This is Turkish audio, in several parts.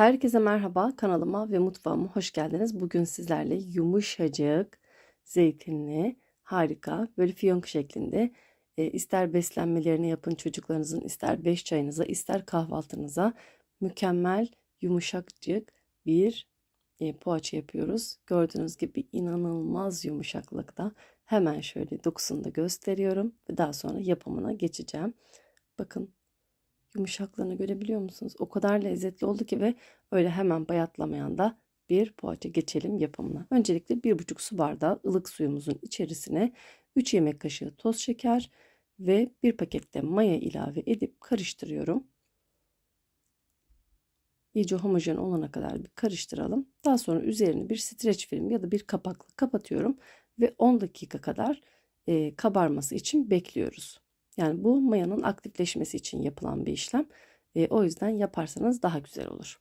Herkese merhaba kanalıma ve mutfağıma hoş geldiniz. Bugün sizlerle yumuşacık, zeytinli, harika böyle fiyonk şeklinde e, ister beslenmelerini yapın çocuklarınızın ister beş çayınıza ister kahvaltınıza mükemmel yumuşakcık bir e, poğaça yapıyoruz. Gördüğünüz gibi inanılmaz yumuşaklıkta. Hemen şöyle dokusunu da gösteriyorum ve daha sonra yapımına geçeceğim. Bakın yumuşaklığını görebiliyor musunuz? O kadar lezzetli oldu ki ve öyle hemen bayatlamayan da bir poğaça geçelim yapımına. Öncelikle 1,5 su bardağı ılık suyumuzun içerisine 3 yemek kaşığı toz şeker ve bir pakette maya ilave edip karıştırıyorum. İyice homojen olana kadar bir karıştıralım. Daha sonra üzerini bir streç film ya da bir kapakla kapatıyorum ve 10 dakika kadar e, kabarması için bekliyoruz. Yani bu mayanın aktifleşmesi için yapılan bir işlem. E, o yüzden yaparsanız daha güzel olur.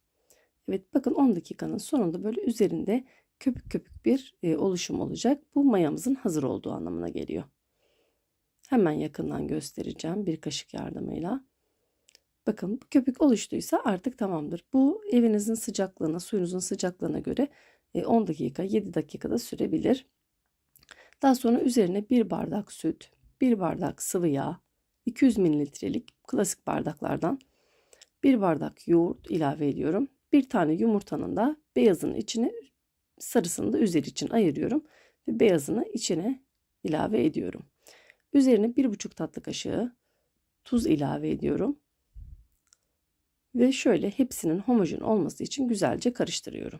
Evet bakın 10 dakikanın sonunda böyle üzerinde köpük köpük bir e, oluşum olacak. Bu mayamızın hazır olduğu anlamına geliyor. Hemen yakından göstereceğim bir kaşık yardımıyla. Bakın bu köpük oluştuysa artık tamamdır. Bu evinizin sıcaklığına, suyunuzun sıcaklığına göre 10 dakika, 7 dakikada sürebilir. Daha sonra üzerine bir bardak süt, bir bardak sıvı yağ, 200 mililitrelik klasik bardaklardan bir bardak yoğurt ilave ediyorum. Bir tane yumurtanın da beyazını içine sarısını da üzeri için ayırıyorum ve beyazını içine ilave ediyorum. Üzerine bir buçuk tatlı kaşığı tuz ilave ediyorum. Ve şöyle hepsinin homojen olması için güzelce karıştırıyorum.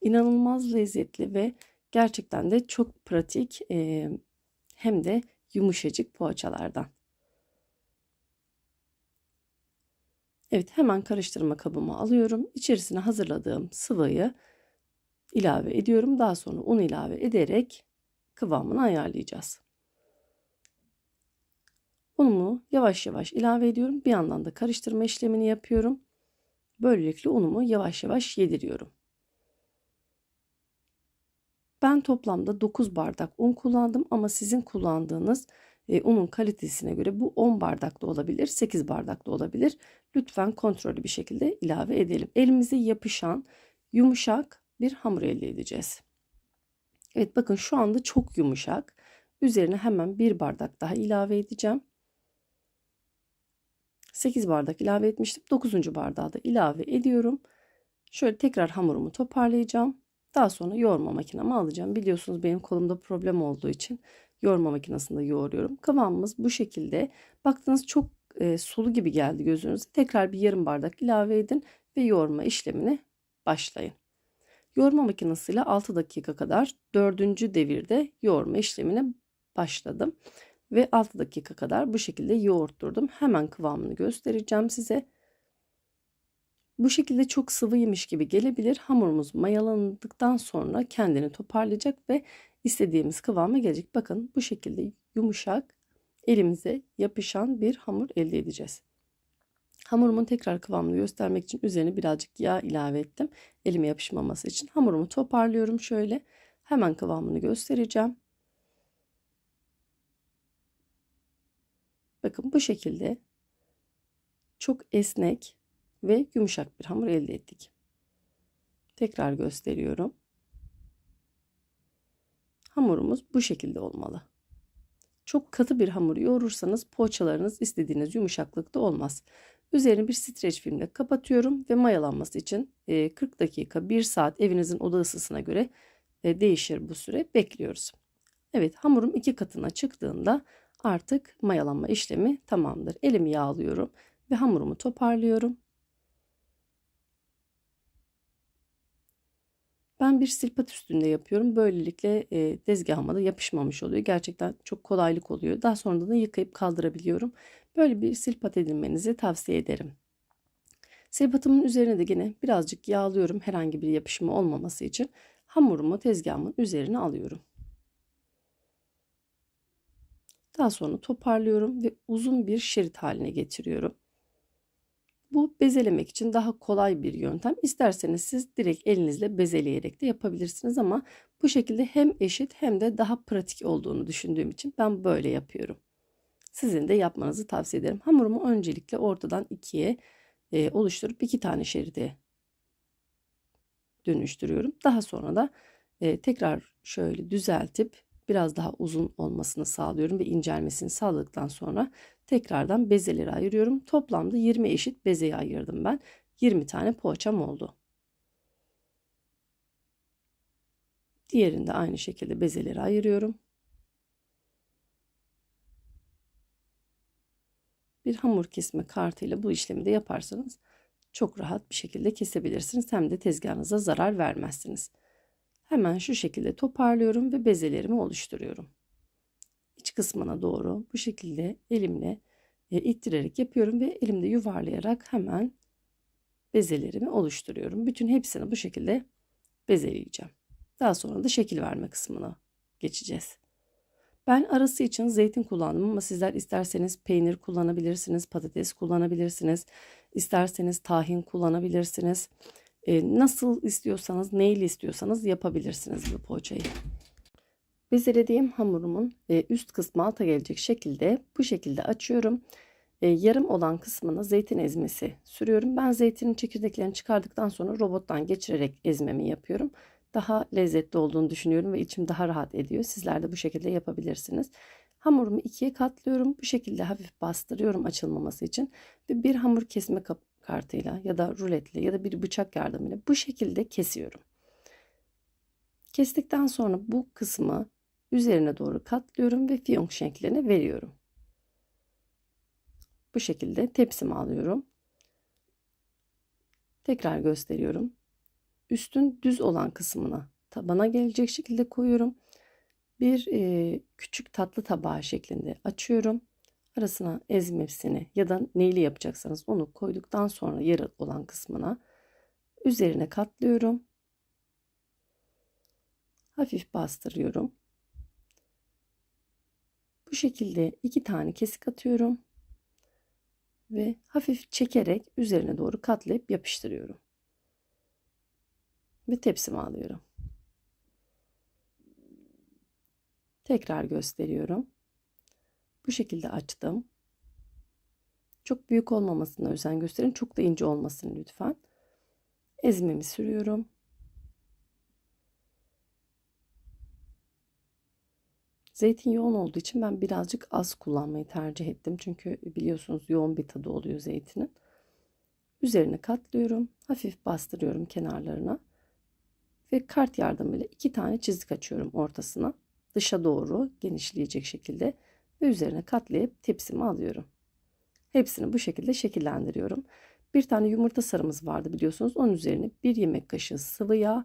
İnanılmaz lezzetli ve gerçekten de çok pratik e, hem de yumuşacık poğaçalardan. Evet hemen karıştırma kabıma alıyorum. İçerisine hazırladığım sıvıyı ilave ediyorum. Daha sonra un ilave ederek kıvamını ayarlayacağız. Unumu yavaş yavaş ilave ediyorum. Bir yandan da karıştırma işlemini yapıyorum. Böylelikle unumu yavaş yavaş yediriyorum. Ben toplamda 9 bardak un kullandım ama sizin kullandığınız e, unun kalitesine göre bu 10 bardak da olabilir, 8 bardak da olabilir. Lütfen kontrollü bir şekilde ilave edelim. Elimize yapışan yumuşak bir hamur elde edeceğiz. Evet bakın şu anda çok yumuşak. Üzerine hemen bir bardak daha ilave edeceğim. 8 bardak ilave etmiştim. 9. bardağı da ilave ediyorum. Şöyle tekrar hamurumu toparlayacağım. Daha sonra yoğurma makinemi alacağım. Biliyorsunuz benim kolumda problem olduğu için yoğurma makinesinde yoğuruyorum. Kıvamımız bu şekilde. Baktınız çok e, sulu gibi geldi gözünüze. Tekrar bir yarım bardak ilave edin ve yoğurma işlemini başlayın. Yoğurma makinesiyle 6 dakika kadar 4. devirde yoğurma işlemine başladım. Ve 6 dakika kadar bu şekilde yoğurtturdum. Hemen kıvamını göstereceğim size. Bu şekilde çok sıvıymış gibi gelebilir. Hamurumuz mayalandıktan sonra kendini toparlayacak ve istediğimiz kıvama gelecek. Bakın bu şekilde yumuşak elimize yapışan bir hamur elde edeceğiz. Hamurumun tekrar kıvamını göstermek için üzerine birazcık yağ ilave ettim. Elime yapışmaması için. Hamurumu toparlıyorum şöyle. Hemen kıvamını göstereceğim. Bakın bu şekilde çok esnek ve yumuşak bir hamur elde ettik. Tekrar gösteriyorum. Hamurumuz bu şekilde olmalı. Çok katı bir hamur yoğurursanız poğaçalarınız istediğiniz yumuşaklıkta olmaz. Üzerini bir streç filmle kapatıyorum ve mayalanması için 40 dakika 1 saat evinizin oda ısısına göre değişir bu süre bekliyoruz. Evet hamurum iki katına çıktığında artık mayalanma işlemi tamamdır. Elimi yağlıyorum ve hamurumu toparlıyorum. Ben bir silpat üstünde yapıyorum. Böylelikle e, tezgahıma da yapışmamış oluyor. Gerçekten çok kolaylık oluyor. Daha sonra da yıkayıp kaldırabiliyorum. Böyle bir silpat edinmenizi tavsiye ederim. Silpatımın üzerine de yine birazcık yağlıyorum herhangi bir yapışma olmaması için. Hamurumu tezgahımın üzerine alıyorum. Daha sonra toparlıyorum ve uzun bir şerit haline getiriyorum. Bu bezelemek için daha kolay bir yöntem. İsterseniz siz direkt elinizle bezeleyerek de yapabilirsiniz ama bu şekilde hem eşit hem de daha pratik olduğunu düşündüğüm için ben böyle yapıyorum. Sizin de yapmanızı tavsiye ederim. Hamurumu öncelikle ortadan ikiye e, oluşturup iki tane şeride dönüştürüyorum. Daha sonra da e, tekrar şöyle düzeltip biraz daha uzun olmasını sağlıyorum ve incelmesini sağladıktan sonra tekrardan bezeleri ayırıyorum. Toplamda 20 eşit bezeye ayırdım ben. 20 tane poğaçam oldu. Diğerini de aynı şekilde bezeleri ayırıyorum. Bir hamur kesme kartıyla bu işlemi de yaparsanız çok rahat bir şekilde kesebilirsiniz. Hem de tezgahınıza zarar vermezsiniz. Hemen şu şekilde toparlıyorum ve bezelerimi oluşturuyorum. İç kısmına doğru bu şekilde elimle e, ittirerek yapıyorum ve elimde yuvarlayarak hemen bezelerimi oluşturuyorum. Bütün hepsini bu şekilde bezeleyeceğim. Daha sonra da şekil verme kısmına geçeceğiz. Ben arası için zeytin kullandım ama sizler isterseniz peynir kullanabilirsiniz, patates kullanabilirsiniz, isterseniz tahin kullanabilirsiniz. Ee, nasıl istiyorsanız, neyle istiyorsanız yapabilirsiniz bu poğaçayı. Bezelediğim hamurumun e, üst kısmı alta gelecek şekilde bu şekilde açıyorum. E, yarım olan kısmına zeytin ezmesi sürüyorum. Ben zeytinin çekirdeklerini çıkardıktan sonra robottan geçirerek ezmemi yapıyorum daha lezzetli olduğunu düşünüyorum ve içim daha rahat ediyor. Sizler de bu şekilde yapabilirsiniz. Hamurumu ikiye katlıyorum. Bu şekilde hafif bastırıyorum açılmaması için. Ve bir hamur kesme kartıyla ya da ruletle ya da bir bıçak yardımıyla bu şekilde kesiyorum. Kestikten sonra bu kısmı üzerine doğru katlıyorum ve fiyonk şekline veriyorum. Bu şekilde tepsime alıyorum. Tekrar gösteriyorum üstün düz olan kısmına tabana gelecek şekilde koyuyorum. Bir e, küçük tatlı tabağı şeklinde açıyorum. Arasına ezmesini ya da neyli yapacaksanız onu koyduktan sonra yarı olan kısmına üzerine katlıyorum. Hafif bastırıyorum. Bu şekilde iki tane kesik atıyorum ve hafif çekerek üzerine doğru katlayıp yapıştırıyorum ve tepsime alıyorum. Tekrar gösteriyorum. Bu şekilde açtım. Çok büyük olmamasına özen gösterin. Çok da ince olmasın lütfen. Ezmemi sürüyorum. Zeytin yoğun olduğu için ben birazcık az kullanmayı tercih ettim. Çünkü biliyorsunuz yoğun bir tadı oluyor zeytinin. Üzerine katlıyorum. Hafif bastırıyorum kenarlarına ve kart yardımıyla iki tane çizik açıyorum ortasına. Dışa doğru genişleyecek şekilde ve üzerine katlayıp tepsimi alıyorum. Hepsini bu şekilde şekillendiriyorum. Bir tane yumurta sarımız vardı biliyorsunuz. Onun üzerine bir yemek kaşığı sıvı yağ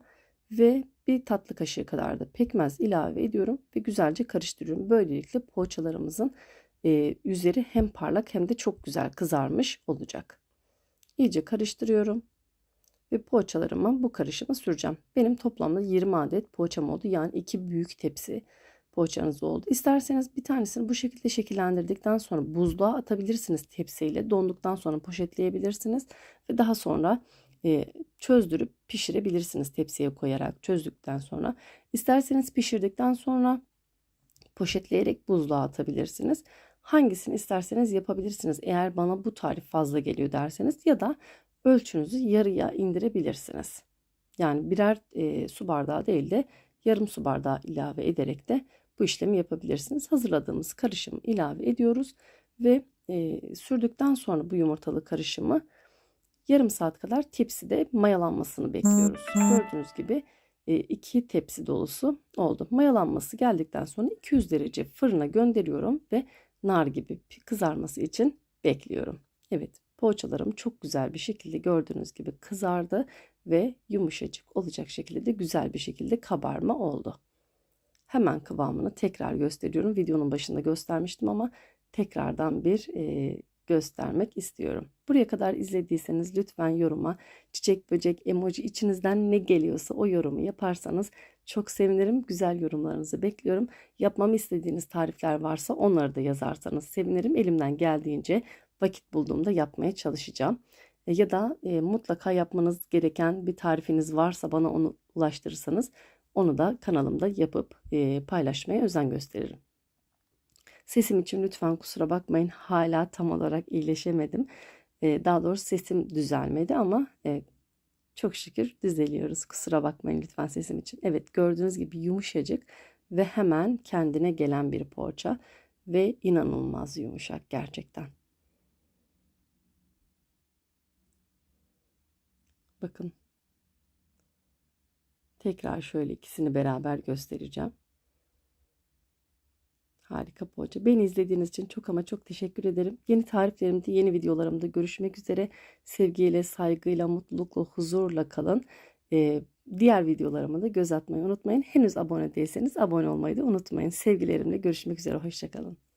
ve bir tatlı kaşığı kadar da pekmez ilave ediyorum ve güzelce karıştırıyorum. Böylelikle poğaçalarımızın e, üzeri hem parlak hem de çok güzel kızarmış olacak. İyice karıştırıyorum ve poğaçalarıma bu karışımı süreceğim. Benim toplamda 20 adet poğaçam oldu. Yani iki büyük tepsi poğaçanız oldu. İsterseniz bir tanesini bu şekilde şekillendirdikten sonra buzluğa atabilirsiniz tepsiyle. Donduktan sonra poşetleyebilirsiniz ve daha sonra çözdürüp pişirebilirsiniz tepsiye koyarak çözdükten sonra. İsterseniz pişirdikten sonra poşetleyerek buzluğa atabilirsiniz. Hangisini isterseniz yapabilirsiniz. Eğer bana bu tarif fazla geliyor derseniz ya da ölçünüzü yarıya indirebilirsiniz. Yani birer e, su bardağı değil de yarım su bardağı ilave ederek de bu işlemi yapabilirsiniz. Hazırladığımız karışımı ilave ediyoruz ve e, sürdükten sonra bu yumurtalı karışımı yarım saat kadar tepside mayalanmasını bekliyoruz. Gördüğünüz gibi e, iki tepsi dolusu oldu. Mayalanması geldikten sonra 200 derece fırına gönderiyorum ve nar gibi kızarması için bekliyorum. Evet Poğaçalarım çok güzel bir şekilde gördüğünüz gibi kızardı ve yumuşacık olacak şekilde de güzel bir şekilde kabarma oldu. Hemen kıvamını tekrar gösteriyorum. Videonun başında göstermiştim ama tekrardan bir e, göstermek istiyorum. Buraya kadar izlediyseniz lütfen yoruma çiçek böcek emoji içinizden ne geliyorsa o yorumu yaparsanız çok sevinirim. Güzel yorumlarınızı bekliyorum. Yapmamı istediğiniz tarifler varsa onları da yazarsanız sevinirim. Elimden geldiğince vakit bulduğumda yapmaya çalışacağım. E, ya da e, mutlaka yapmanız gereken bir tarifiniz varsa bana onu ulaştırırsanız onu da kanalımda yapıp e, paylaşmaya özen gösteririm. Sesim için lütfen kusura bakmayın. Hala tam olarak iyileşemedim. Ee, daha doğrusu sesim düzelmedi ama e, çok şükür düzeliyoruz. Kusura bakmayın lütfen sesim için. Evet gördüğünüz gibi yumuşacık ve hemen kendine gelen bir poğaça ve inanılmaz yumuşak gerçekten. Bakın. Tekrar şöyle ikisini beraber göstereceğim. Harika poğaça. Beni izlediğiniz için çok ama çok teşekkür ederim. Yeni tariflerimde, yeni videolarımda görüşmek üzere. Sevgiyle, saygıyla, mutlulukla, huzurla kalın. Ee, diğer videolarıma da göz atmayı unutmayın. Henüz abone değilseniz abone olmayı da unutmayın. Sevgilerimle görüşmek üzere. Hoşçakalın.